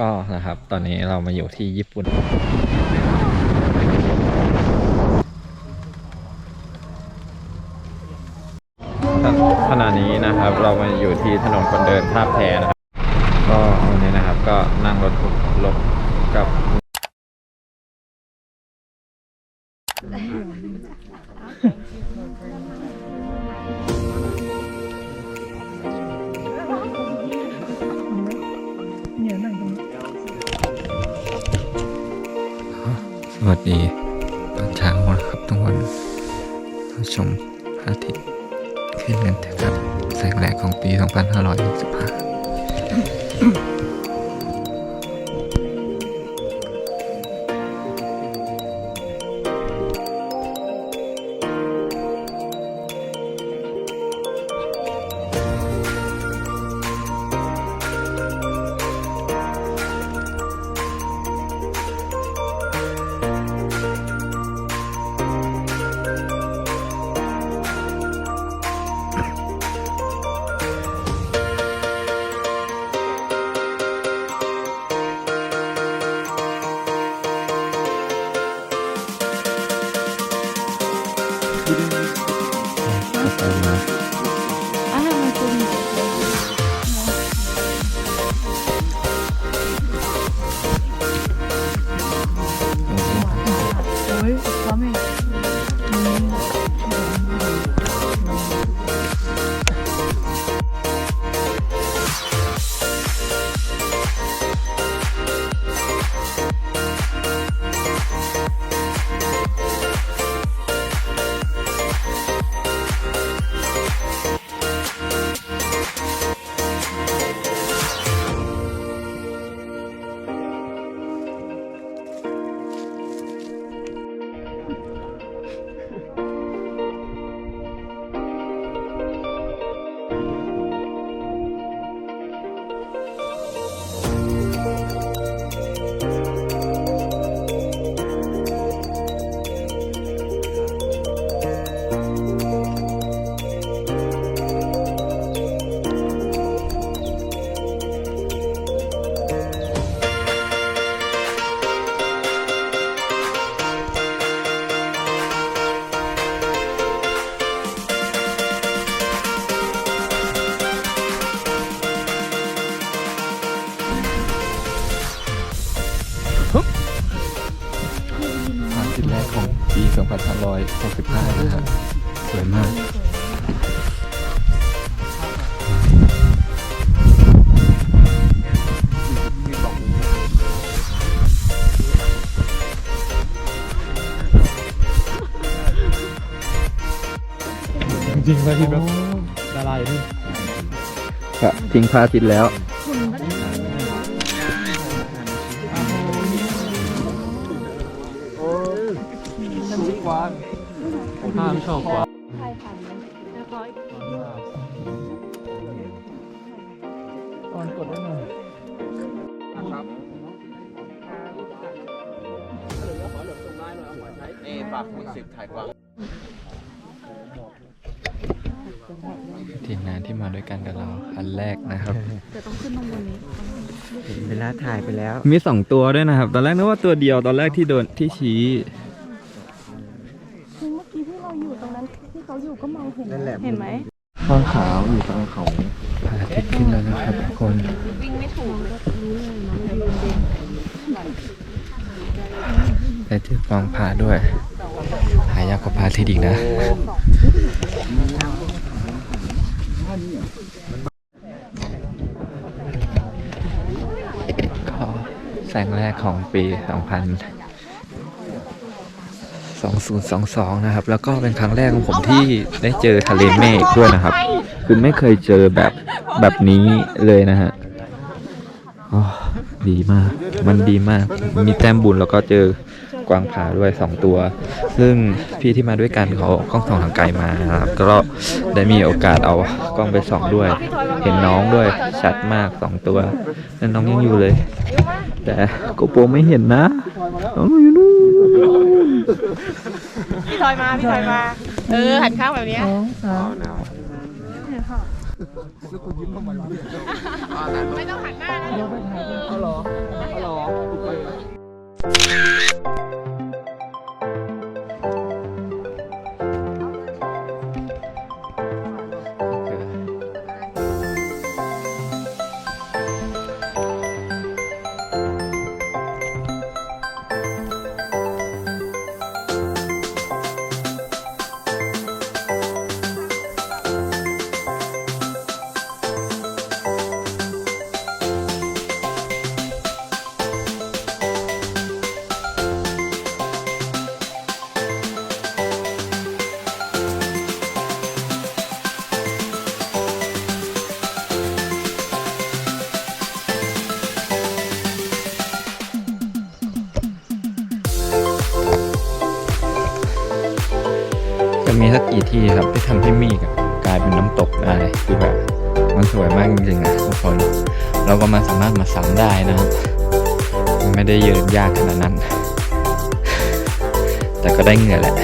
ก็นะครับ ตอนนี้เรามาอยู่ที่ญี่ปุ่น ขณะนี้นะครับเรามาอยู่ที่ถนนคนเดินท่าแพนะครับ ก็วันนี้นะครับก็นั่งรถรถกับ วัสดีตอนเช้านะครับทุกคนเราชมพระอาทิตย์ขึ้นกันเถอะครับแสงแรกของปี 2565 จริงๆว่าที่แบบดาราอยู่นี่ครับทิ้งพระอาทิตย์แล้ว ห้ามชอบกว่าก่อนกดได้หน่อยนี่ฝากคุณสิบถ่ายกว่า ทีมงานที่มาด้วยกันกับเราอันแรกนะครับแต่ต้องขึ้นตรงบนนี้เวลาถ่ายไปแล้ว มีสองตัวด้วยนะครับ ตอนแรกนึกว่าตัวเดียวตอนแรกที่โดนที่ชี้คือเมื่อกี้ที่เราอยู่ตรงนั้นที่เขาอยู่ก็มองเห็นนั่นแหละเห็นไหมข้างขาวอยู่ตรงเขาพระอาทิตย์ขึ้นแล้วนะครับทุกคนวิ่งไม่ถูกก็รู้เลยน้องเดินเดินได้ถือกองพาด้วยหายากกว่าพาที่อีกนะ ก็แสงแรกของปี 2022 นะครับ แล้วก็เป็นครั้งแรกของผมที่ได้เจอทะเลเมฆด้วยนะครับ คือไม่เคยเจอแบบแบบนี้เลยนะฮะดีมาก มันดีมาก มีแต้มบุญแล้วก็เจอ กวางผาด้วยสองตัว ซึ่งพี่ที่มาด้วยกันเขากล้องส่องทางไกลมานะครับก็ได้มีโอกาสเอากล้องไปส่องด้วย เห็นน้องด้วยชัดมากสองตัวแล้วน้องยังอยู่เลย แต่โกโปรไม่เห็นนะน้องอยู่นู่นพี่ทอยมาพี่ทอยมา เออหันข้างแบบเนี้ยเนี่ยค่ะไม่ต้องหันหน้านะ สักกี่ที่ครับที่ทำให้มีกอะกลายเป็นน้ำตกได้คือแบบมันสวยมากจริงๆนะทุกคนเราก็มาสามารถมาซ้ำได้นะครับมันไม่ได้เยินยากขนาดนั้น แต่ก็ได้เหงื่อแหละ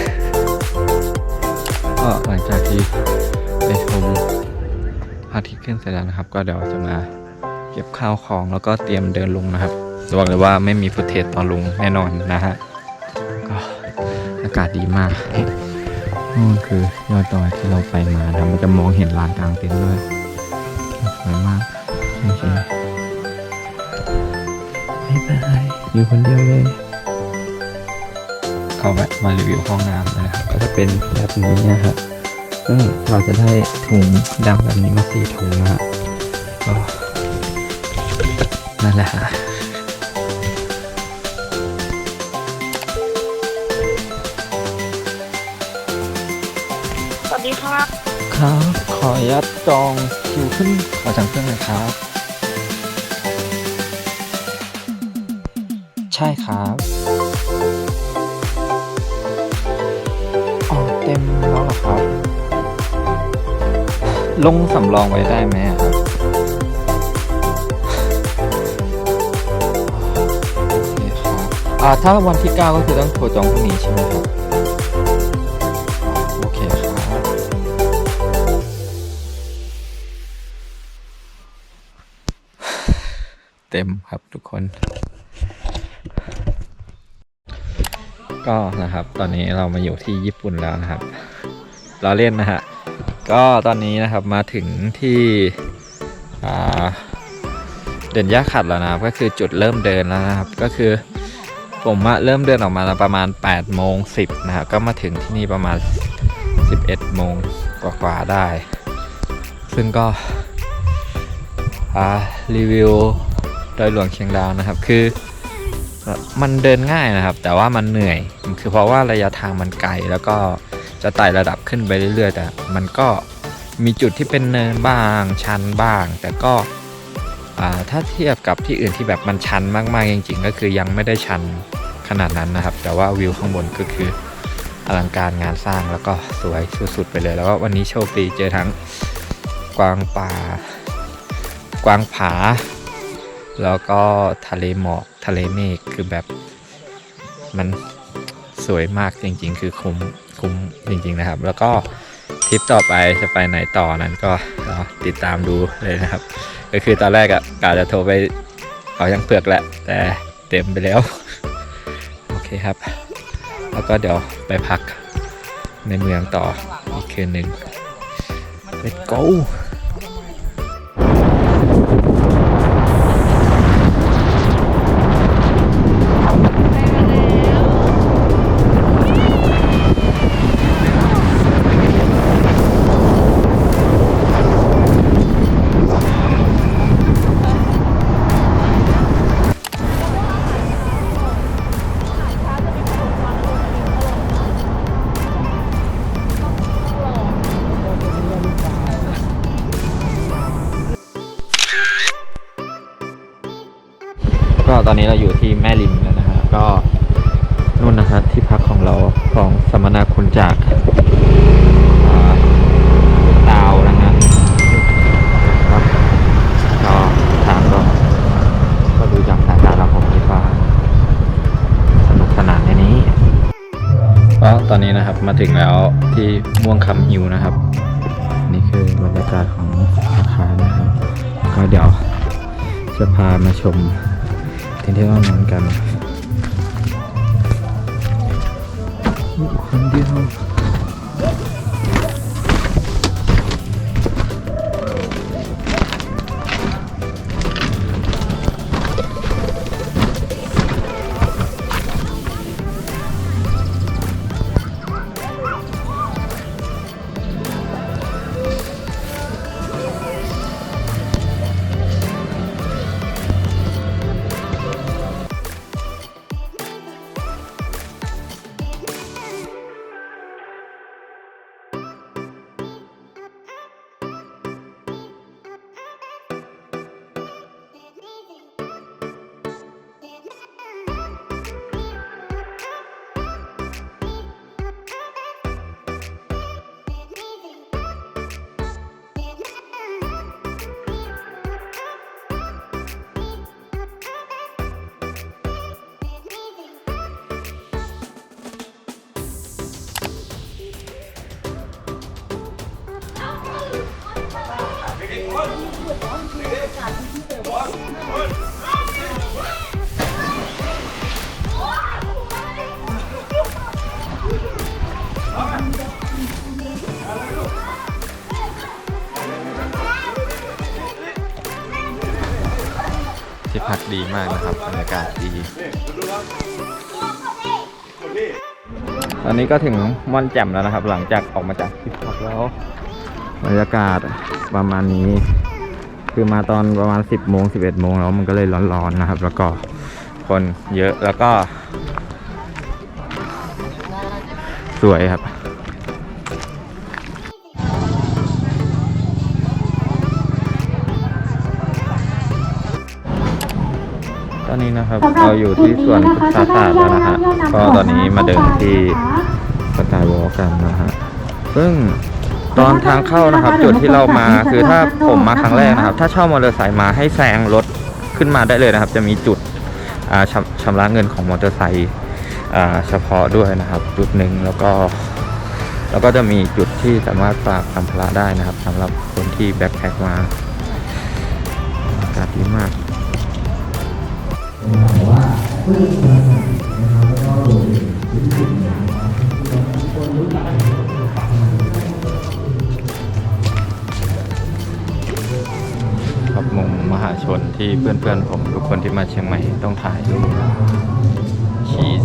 ก็หลังจากที่ไปชมพระอาทิตย์ขึ้นเสร็จแล้วนะครับ ก็เดี๋ยวจะมาเก็บข้าวของแล้วก็เตรียมเดินลงนะครับบอกเลยว่าไม่มีฟุตเทจตอนลงแน่นอนนะฮะก็อากาศดีมาก นู่นคือยอดดอยที่เราไปมานะมันจะมองเห็นลานกลางเต็นท์ด้วยสวยมากจริงๆไม่เป็นไรอยู่คนเดียวเลย เขาแวะมารีวิวห้องน้ำนะครับก็จะเป็นแบบนี้นะครับซึ่งเราจะได้ถุงดำแบบนี้มาสี่ถุงนะฮะก็นั่นแหละ ครับครับ ขออนุญาตจองคิวขึ้นขอจังเครื่องหน่อยครับ ใช่ครับอ๋อเต็มแล้วเหรอครับ ลงสำรองไว้ได้ไหมอะครับโอเคครับอ่าถ้าวันที่ 9 ก็คือต้องโทรจองพรุ่งนี้ใช่ไหมครับ เต็มครับทุกคน ก็นะครับ ตอนนี้เรามาอยู่ที่ญี่ปุ่นแล้วนะครับ เราเล่นนะฮะ ก็ตอนนี้นะครับมาถึงที่เด่นย่าขัดแล้วนะครับก็คือจุดเริ่มเดินแล้วนะครับ ก็คือผมอะเริ่มเดินออกมาประมาณ8โมง10นะครับก็มาถึงที่นี่ประมาณ 11โมงกว่าๆได้ ซึ่งก็รีวิว โดยหลวงเชียงดาวนะครับ คือมันเดินง่ายนะครับ แต่ว่ามันเหนื่อยคือเพราะว่าระยะทางมันไกลแล้วก็จะไต่ระดับขึ้นไปเรื่อยๆ แต่มันก็มีจุดที่เป็นเนินบ้างชันบ้าง แต่ก็ถ้าเทียบกับที่อื่นที่แบบมันชันมากๆจริงๆ ก็คือยังไม่ได้ชันขนาดนั้นนะครับ แต่ว่าวิวข้างบนก็คืออลังการงานสร้างแล้วก็สวยสุดๆไปเลย แล้วก็วันนี้โชคดีเจอทั้งกวางป่ากวางผา แล้วก็ทะเลหมอกทะเลเมฆคือแบบมันสวยมากจริง ๆ คือคุ้มคุ้มจริง ๆนะครับ แล้วก็ทริปต่อไปจะไปไหนต่อนั้นก็ติดตามดูเลยนะครับ ก็คือตอนแรกอะกาจะโทรไปเขายังเปลือกแหละ แต่เต็มไปแล้ว โอเคครับ แล้วก็เดี๋ยวไปพักในเมืองต่ออีกคืนหนึ่ง Let's go ตอนนี้เราอยู่ที่แม่ริมแล้วนะฮะก็นู่นนะฮะที่พักของเราของสมนาคุณจากอ่าดาวนะฮะครับก็ทางก็ก็ดูจากสายตาเราผมคิดว่าสนุกสนานในนี้ก็ตอนนี้นะครับมาถึงแล้วที่ม่วงคำฮิวนะครับ นี่คือบรรยากาศของอาคารนะครับก็เดี๋ยวจะพามาชม ที่ที่เรานอนกันคนเดียว ดีตอนนี้ก็ถึงม่อนแจ่มแล้วนะครับ หลังจากออกมาจากที่พักแล้วบรรยากาศประมาณนี้ คือมาตอนประมาณ 10โมง11โมงแล้วมันก็เลยร้อนๆนะครับ แล้วก็คนเยอะแล้วก็ สวยครับ นี้นะครับ เราอยู่ที่สวนพฤกษศาสตร์แล้วนะฮะก็ตอนนี้มาเดินที่สกายวอล์กกันนะฮะซึ่งตอนทางเข้านะครับ จุดที่เรามาคือถ้าผมมาครั้งแรกนะครับ ถ้าเช่ามอเตอร์ไซค์มาให้แซงรถขึ้นมาได้เลยนะครับ จะมีจุดชำชำระเงินของมอเตอร์ไซค์เฉพาะด้วยนะครับ จุดหนึ่งแล้วก็ แล้วก็จะมีจุดที่สามารถฝากสัมภาระได้นะครับสำหรับคนที่แบ็คแพ็คมาอากาศดีมาก ครับมุมมหาชนที่เพื่อนๆผมทุกคนที่มาเชียงใหม่ต้องถ่ายรูปชีส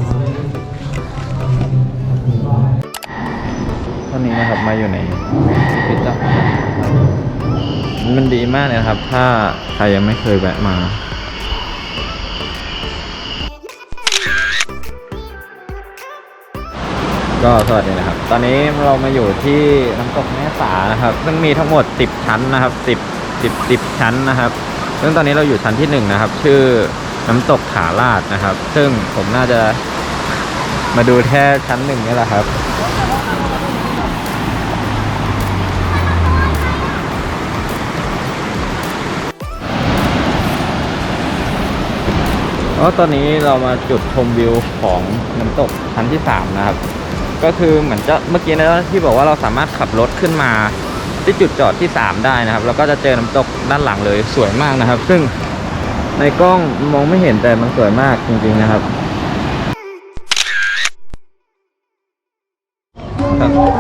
ตอนนี้นะครับมาอยู่ในพิพิธภัณฑ์มันดีมากเลยนะครับ ถ้าใครยังไม่เคยแวะมา ก็สวัสดีนะครับ ตอนนี้เรามาอยู่ที่น้ำตกแม่สานะครับ ซึ่งมีทั้งหมด 10 ชั้นนะครับ 10 10 10 ชั้นนะครับ ซึ่งตอนนี้เราอยู่ชั้นที่1นะครับ ชื่อน้ำตกผาลาดนะครับ ซึ่งผมน่าจะมาดูแค่ชั้นหนึ่งนี่แหละครับก็ตอนนี้เรามาจุดชมวิวของน้ำตกชั้นที่ 3 นะครับ ก็คือเหมือนจะเมื่อกี้นะที่บอกว่าเราสามารถขับรถขึ้นมาที่จุดจอดที่ 3 ได้นะครับ แล้วก็จะเจอน้ำตกด้านหลังเลยสวยมากนะครับ ซึ่งในกล้องมองไม่เห็นแต่มันสวยมากจริงๆนะครับ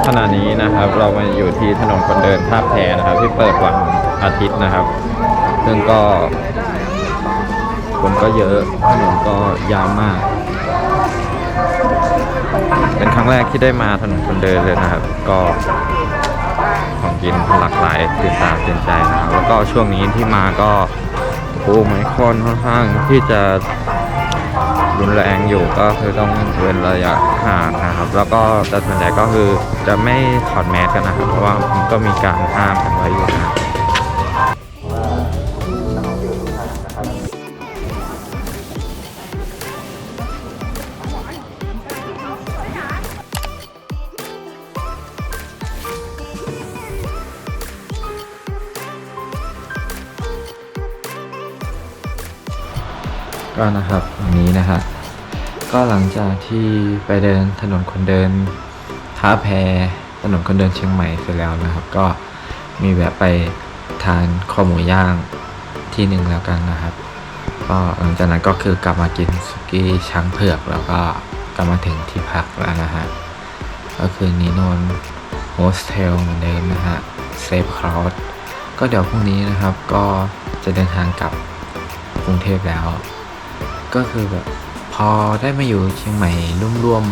ขณะนี้นะครับเรามาอยู่ที่ถนนคนเดินท่าแพนะครับ ที่เปิดวันอาทิตย์นะครับ ซึ่งก็คนก็เยอะถนนก็ยาวมาก เป็นครั้งแรกที่ได้มาถนนคนเดินเลยนะครับ ก็ของกินหลากหลายตื่นตาตื่นใจนะครับแล้วก็ช่วงนี้ที่มาก็โอ้ไมคอนค่อนข้างที่จะรุนแรงอยู่ก็คือต้องเว้นระยะห่างนะครับ แล้วก็แต่ส่วนใหญ่ก็คือจะไม่ถอดแมสกันนะครับ เพราะว่ามันก็มีการห้ามกันไว้อยู่นะ ก็นะครับอย่างนี้นะครับก็หลังจากที่ไปเดินถนนคนเดินท้าแพถนนคนเดินเชียงใหม่เสร็จแล้วนะครับ ก็มีแวะไปทานข้าวหมูย่างที่หนึ่งแล้วกันนะครับก็หลังจากนั้นก็คือกลับมากินสุกี้ช้างเผือกแล้วก็กลับมาถึงที่พักแล้วนะฮะก็คือนีโนนโฮสเทลเหมือนเดิมนะฮะเซฟคลา d ก็เดี๋ยวพรุ่งนี้นะครับก็จะเดินทางกลับกรุงเทพแล้ว ก็คือแบบพอได้มาอยู่เชียงใหม่ร่วม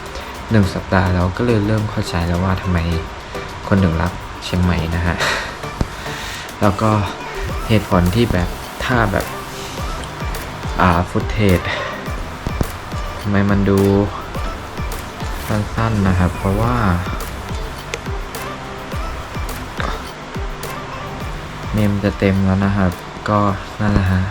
ๆหนึ่งสัปดาห์แล้วก็เลยเริ่มเข้าใจแล้วว่าทำไมคนถึงรักเชียงใหม่นะฮะ แล้วก็เหตุผลที่แบบถ้าแบบอ่าฟุตเทจทำไมมันดูสั้นๆนะครับ เพราะว่า เมมจะเต็มแล้วนะครับ ก็นั่นแหละฮะ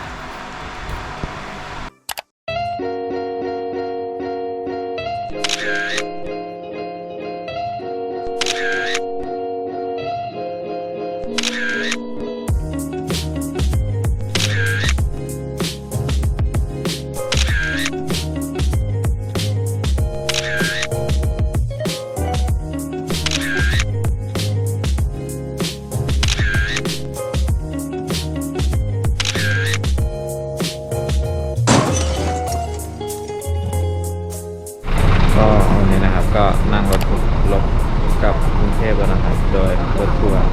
นะครับ โดยรถทัวร์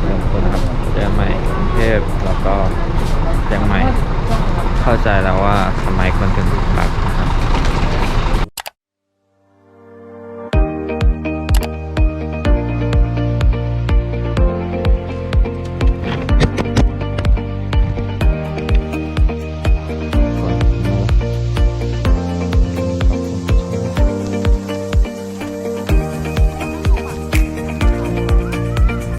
เริ่มต้นครับเชียงใหม่กรุงเทพแล้วก็เชียงใหม่ เข้าใจแล้วว่าทำไมคนถึงรักนะครับ